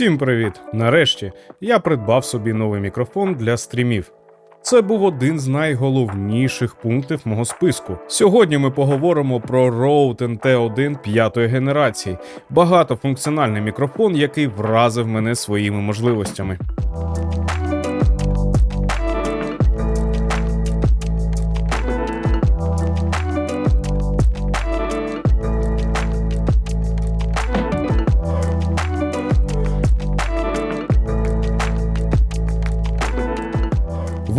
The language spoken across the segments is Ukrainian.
Всім привіт! Нарешті я придбав собі новий мікрофон для стрімів. Це був один з найголовніших пунктів мого списку. Сьогодні ми поговоримо про Rode NT1 п'ятої генерації, багатофункціональний мікрофон, який вразив мене своїми можливостями.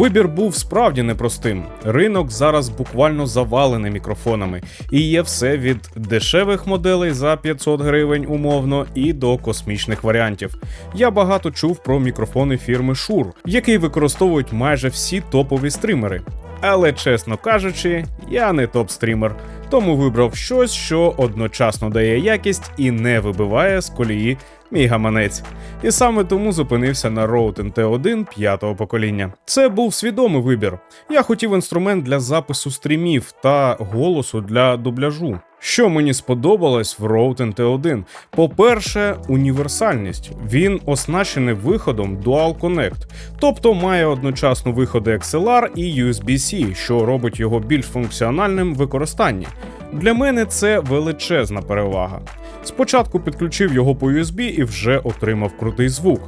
Вибір був справді непростим. Ринок зараз буквально завалений мікрофонами, і є все від дешевих моделей за 500 гривень умовно і до космічних варіантів. Я багато чув про мікрофони фірми Shure, які використовують майже всі топові стримери. Але чесно кажучи, я не топ-стрімер, тому вибрав щось, що одночасно дає якість і не вибиває з колії мій гаманець. І саме тому зупинився на Rode NT1 п'ятого покоління. Це був свідомий вибір. Я хотів інструмент для запису стрімів та голосу для дубляжу. Що мені сподобалось в Rode NT1? По-перше, універсальність. Він оснащений виходом Dual Connect, тобто має одночасно виходи XLR і USB-C, що робить його більш функціональним в використанні. Для мене це величезна перевага. Спочатку підключив його по USB і вже отримав крутий звук.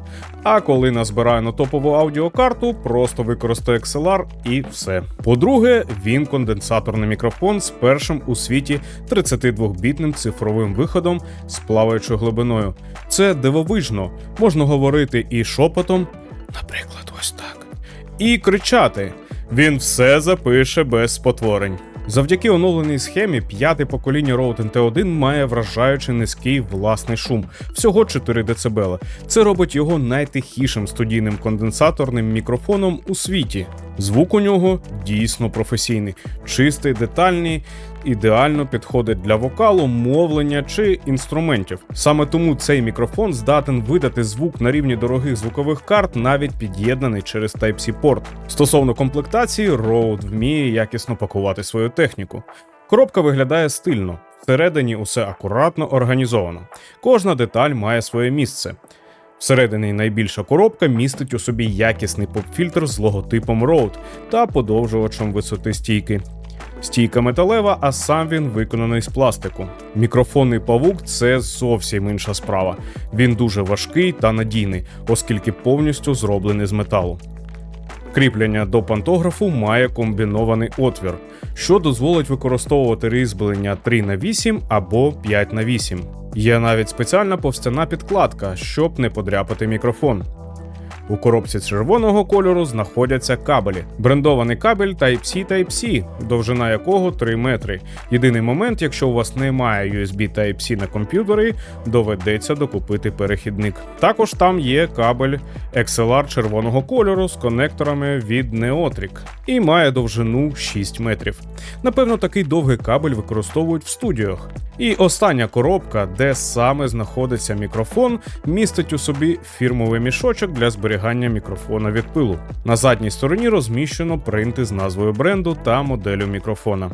А коли назбираю на топову аудіокарту, просто використаю XLR і все. По-друге, він конденсаторний мікрофон з першим у світі 32-бітним цифровим виходом з плаваючою глибиною. Це дивовижно, можна говорити і шепотом, наприклад, ось так, і кричати. Він все запише без спотворень. Завдяки оновленій схемі п'яте покоління Rode NT1 має вражаючи низький власний шум, всього 4 дБ. Це робить його найтихішим студійним конденсаторним мікрофоном у світі. Звук у нього дійсно професійний, чистий, детальний, ідеально підходить для вокалу, мовлення чи інструментів. Саме тому цей мікрофон здатен видати звук на рівні дорогих звукових карт, навіть під'єднаний через Type-C порт. Стосовно комплектації, Rode вміє якісно пакувати свою техніку. Коробка виглядає стильно. Всередині усе акуратно організовано. Кожна деталь має своє місце. Всередині найбільша коробка містить у собі якісний поп-фільтр з логотипом Rode та подовжувачем висоти стійки. Стійка металева, а сам він виконаний з пластику. Мікрофонний павук це зовсім інша справа. Він дуже важкий та надійний, оскільки повністю зроблений з металу. Кріплення до пантографу має комбінований отвір, що дозволить використовувати різьблення 3 на 8 або 5 на 8. Є навіть спеціальна повстяна підкладка, щоб не подряпати мікрофон. У коробці червоного кольору знаходяться кабелі. Брендований кабель Type-C Type-C, довжина якого 3 метри. Єдиний момент, якщо у вас немає USB Type-C на комп'ютері, доведеться докупити перехідник. Також там є кабель XLR червоного кольору з конекторами від Neotric і має довжину 6 метрів. Напевно, такий довгий кабель використовують в студіях. І остання коробка, де саме знаходиться мікрофон, містить у собі фірмовий мішочок для зберігання мікрофона від пилу. На задній стороні розміщено принти з назвою бренду та моделю мікрофона.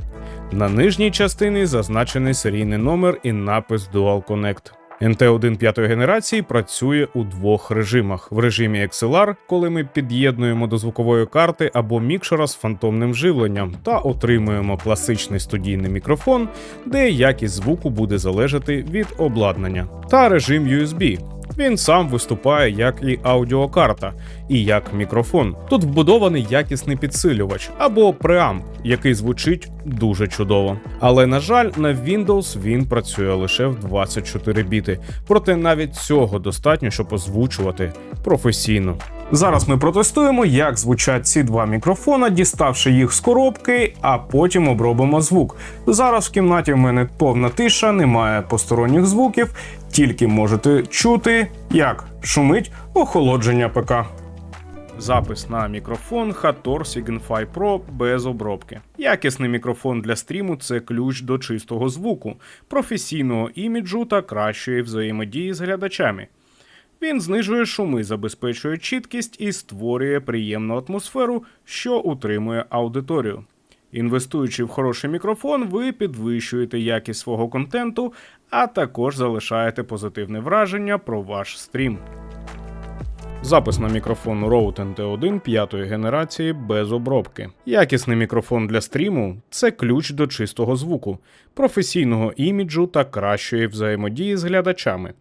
На нижній частині зазначений серійний номер і напис Dual Connect. NT1 п'ятої генерації працює у двох режимах: в режимі XLR, коли ми під'єднуємо до звукової карти або мікшера з фантомним живленням та отримуємо класичний студійний мікрофон, де якість звуку буде залежати від обладнання, та режим USB. Він сам виступає як і аудіокарта, і як мікрофон. Тут вбудований якісний підсилювач або преамп, який звучить дуже чудово. Але на жаль, на Windows він працює лише в 24 біти. Проте навіть цього достатньо, щоб озвучувати професійно. Зараз ми протестуємо, як звучать ці два мікрофона, діставши їх з коробки, а потім обробимо звук. Зараз в кімнаті в мене повна тиша, немає посторонніх звуків, тільки можете чути, як шумить охолодження ПК. Запис на мікрофон Hator Signify Pro без обробки. Якісний мікрофон для стріму це ключ до чистого звуку, професійного іміджу та кращої взаємодії з глядачами. Він знижує шуми, забезпечує чіткість і створює приємну атмосферу, що утримує аудиторію. Інвестуючи в хороший мікрофон, ви підвищуєте якість свого контенту, а також залишаєте позитивне враження про ваш стрім. Запис на мікрофон Rode NT1 п'ятої генерації без обробки. Якісний мікрофон для стріму це ключ до чистого звуку, професійного іміджу та кращої взаємодії з глядачами.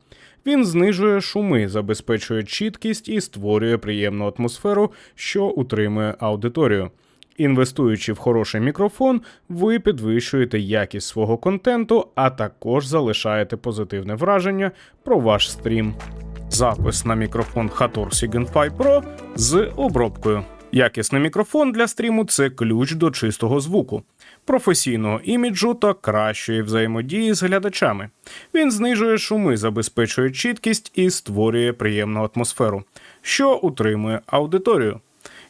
Він знижує шуми, забезпечує чіткість і створює приємну атмосферу, що утримує аудиторію. Інвестуючи в хороший мікрофон, ви підвищуєте якість свого контенту, а також залишаєте позитивне враження про ваш стрім. Запис на мікрофон Hator 5 Pro з обробкою. Якісний мікрофон для стріму це ключ до чистого звуку, професійного іміджу та кращої взаємодії з глядачами. Він знижує шуми, забезпечує чіткість і створює приємну атмосферу, що утримує аудиторію.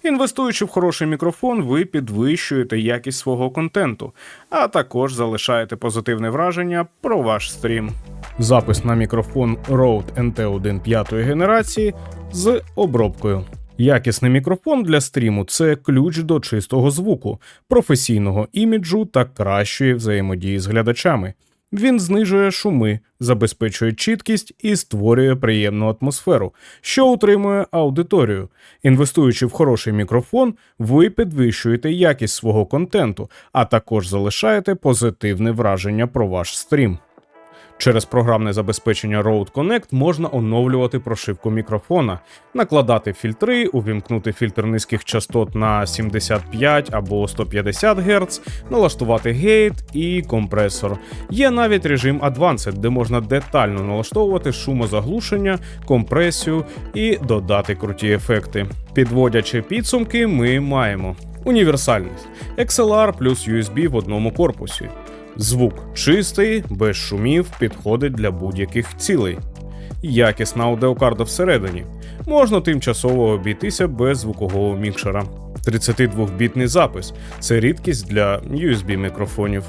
Інвестуючи в хороший мікрофон, ви підвищуєте якість свого контенту, а також залишаєте позитивне враження про ваш стрім. Запис на мікрофон Rode NT1 п'ятої генерації з обробкою. Якісний мікрофон для стріму це ключ до чистого звуку, професійного іміджу та кращої взаємодії з глядачами. Він знижує шуми, забезпечує чіткість і створює приємну атмосферу, що утримує аудиторію. Інвестуючи в хороший мікрофон, ви підвищуєте якість свого контенту, а також залишаєте позитивне враження про ваш стрім. Через програмне забезпечення Rode Connect можна оновлювати прошивку мікрофона, накладати фільтри, увімкнути фільтр низьких частот на 75 або 150 Гц, налаштувати гейт і компресор. Є навіть режим Advanced, де можна детально налаштовувати шумозаглушення, компресію і додати круті ефекти. Підводячи підсумки, ми маємо універсальність XLR плюс USB в одному корпусі. Звук чистий, без шумів, підходить для будь-яких цілей. Якісна аудіокарта всередині. Можна тимчасово обійтися без звукового мікшера. 32-бітний запис це рідкість для USB мікрофонів.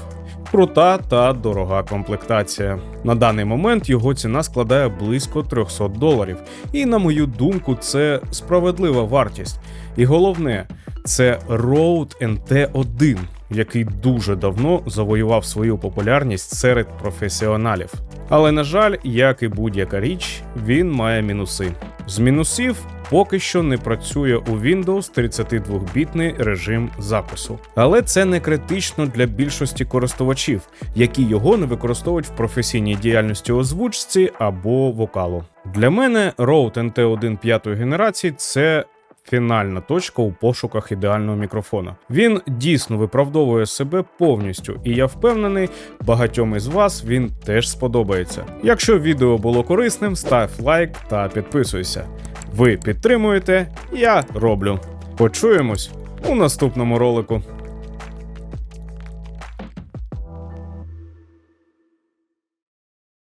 Крута та дорога комплектація. На даний момент його ціна складає близько 300 доларів. І, на мою думку, це справедлива вартість. І головне, це Rode NT1, який дуже давно завоював свою популярність серед професіоналів. Але на жаль, як і будь-яка річ, він має мінуси. З мінусів поки що не працює у Windows 32-бітний режим запису. Але це не критично для більшості користувачів, які його не використовують в професійній діяльності озвучці або вокалу. Для мене Rode NT1 п'ятої генерації це фінальна точка у пошуках ідеального мікрофона. Він дійсно виправдовує себе повністю, і я впевнений, багатьом із вас він теж сподобається. Якщо відео було корисним, став лайк та підписуйся. Ви підтримуєте, я роблю. Почуємось у наступному ролику.